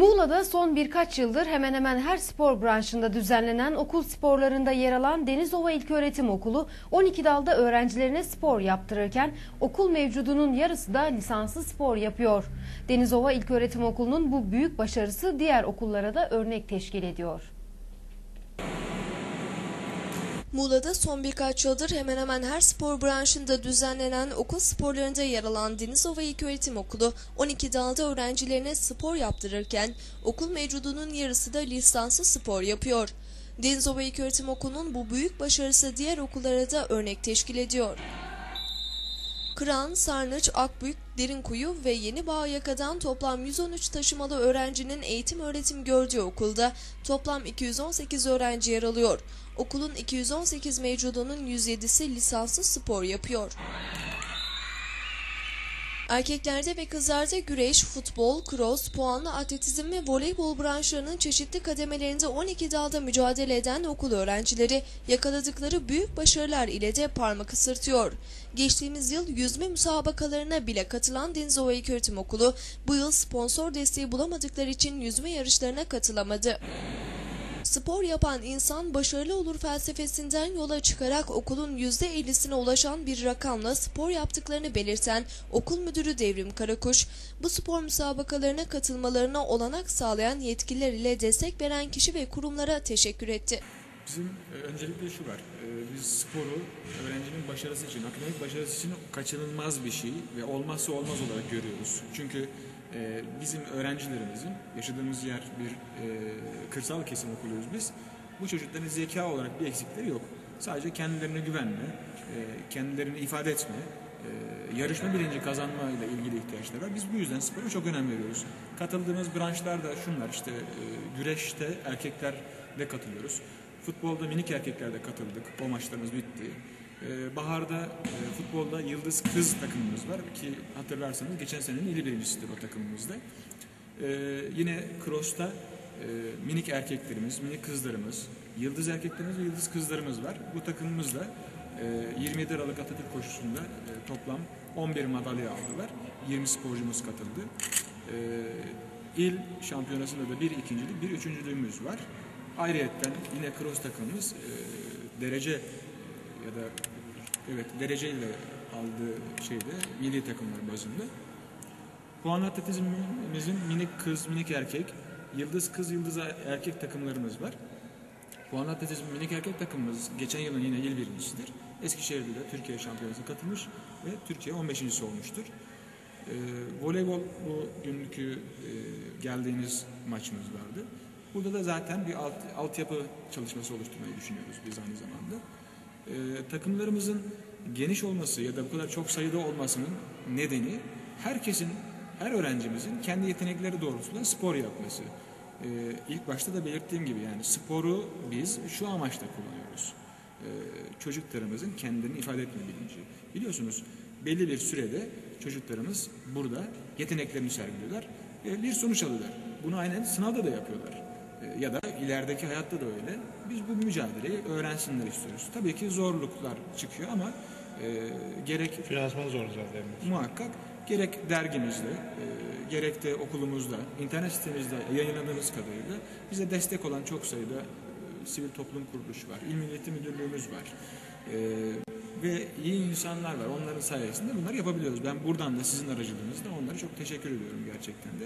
Muğla'da son birkaç yıldır hemen hemen her spor branşında düzenlenen okul sporlarında yer alan Denizova İlköğretim Okulu 12 dalda öğrencilerine spor yaptırırken okul mevcudunun yarısı da lisanslı spor yapıyor. Denizova İlköğretim Okulu'nun bu büyük başarısı diğer okullara da örnek teşkil ediyor. Muğla'da son birkaç yıldır hemen hemen her spor branşında düzenlenen okul sporlarında yer alan Denizova İlköğretim Okulu 12 dalda öğrencilerine spor yaptırırken okul mevcudunun yarısı da lisanslı spor yapıyor. Denizova İlköğretim Okulu'nun bu büyük başarısı diğer okullara da örnek teşkil ediyor. Kıran, Sarnıç, Akbük, Derinkuyu ve Yeni Bağyaka'dan toplam 113 taşımalı öğrencinin eğitim öğretim gördüğü okulda toplam 218 öğrenci yer alıyor. Okulun 218 mevcudunun 107'si lisanslı spor yapıyor. Erkeklerde ve kızlarda güreş, futbol, cross, puanlı atletizm ve voleybol branşlarının çeşitli kademelerinde 12 dalda mücadele eden okul öğrencileri yakaladıkları büyük başarılar ile de parmak ısırtıyor. Geçtiğimiz yıl yüzme müsabakalarına bile katılan Denizova İlköğretim Okulu bu yıl sponsor desteği bulamadıkları için yüzme yarışlarına katılamadı. Spor yapan insan başarılı olur felsefesinden yola çıkarak okulun %50'sine ulaşan bir rakamla spor yaptıklarını belirten okul müdürü Devrim Karakuş, bu spor müsabakalarına katılmalarına olanak sağlayan yetkililer ile destek veren kişi ve kurumlara teşekkür etti. Bizim e, öncelikle şu var. e, Biz sporu öğrencinin başarısı için, akademik başarısı için kaçınılmaz bir şey ve olmazsa olmaz olarak görüyoruz. Çünkü e, bizim öğrencilerimizin, yaşadığımız yer bir e, kırsal kesim okuluyuz biz. Bu çocukların zeka olarak bir eksikleri yok. Sadece kendilerine güvenme, e, kendilerini ifade etme, e, yarışma bilinci kazanma ile ilgili ihtiyaçları var. Biz bu yüzden spora çok önem veriyoruz. Katıldığımız branşlar da şunlar işte e, güreşte erkeklerle katılıyoruz. Futbolda minik erkeklerde katıldık. O maçlarımız bitti. Ee, baharda e, futbolda Yıldız Kız takımımız var ki hatırlarsanız geçen senenin ili birincisidir o takımımızda. Ee, yine Cross'ta e, minik erkeklerimiz, minik kızlarımız, Yıldız erkeklerimiz ve Yıldız kızlarımız var. Bu takımımızda e, 27 Aralık Atatürk koşusunda e, toplam 11 madalya aldılar. 20 sporcumuz katıldı. Ee, il şampiyonasında da bir ikincilik, bir üçüncülüğümüz var. Ayrıyeten yine cross takımımız e, derece ya da evet dereceyle aldığı şeyde milli takımlar bazında. Puan atletizmimizin minik kız, minik erkek, yıldız kız, yıldız erkek takımlarımız var. Puan atletizm minik erkek takımımız geçen yılın yine il birincisidir. Eskişehir'de de Türkiye şampiyonasına katılmış ve Türkiye 15.si olmuştur. Ee, voleybol bu günkü e, geldiğiniz maçımız vardı. Burada da zaten bir alt, altyapı çalışması oluşturmayı düşünüyoruz biz aynı zamanda. Ee, takımlarımızın geniş olması ya da bu kadar çok sayıda olmasının nedeni herkesin, her öğrencimizin kendi yetenekleri doğrultusunda spor yapması. Ee, ilk başta da belirttiğim gibi yani sporu biz şu amaçla kullanıyoruz. Ee, çocuklarımızın kendilerini ifade etme bilinci. Biliyorsunuz belli bir sürede çocuklarımız burada yeteneklerini sergiliyorlar ve bir sonuç alıyorlar. Bunu aynen sınavda da yapıyorlar. Ya da ilerideki hayatta da öyle. Biz bu mücadeleyi öğrensinler istiyoruz. Tabii ki zorluklar çıkıyor ama e, gerek Finansman zor zaten. muhakkak gerek dergimizde, e, gerek de okulumuzda, internet sitemizde yayınladığımız kadarıyla bize destek olan çok sayıda e, sivil toplum kuruluşu var, İl Milleti Müdürlüğümüz var. E, ve iyi insanlar var. Onların sayesinde bunları yapabiliyoruz. Ben buradan da sizin aracılığınızda onlara çok teşekkür ediyorum gerçekten de.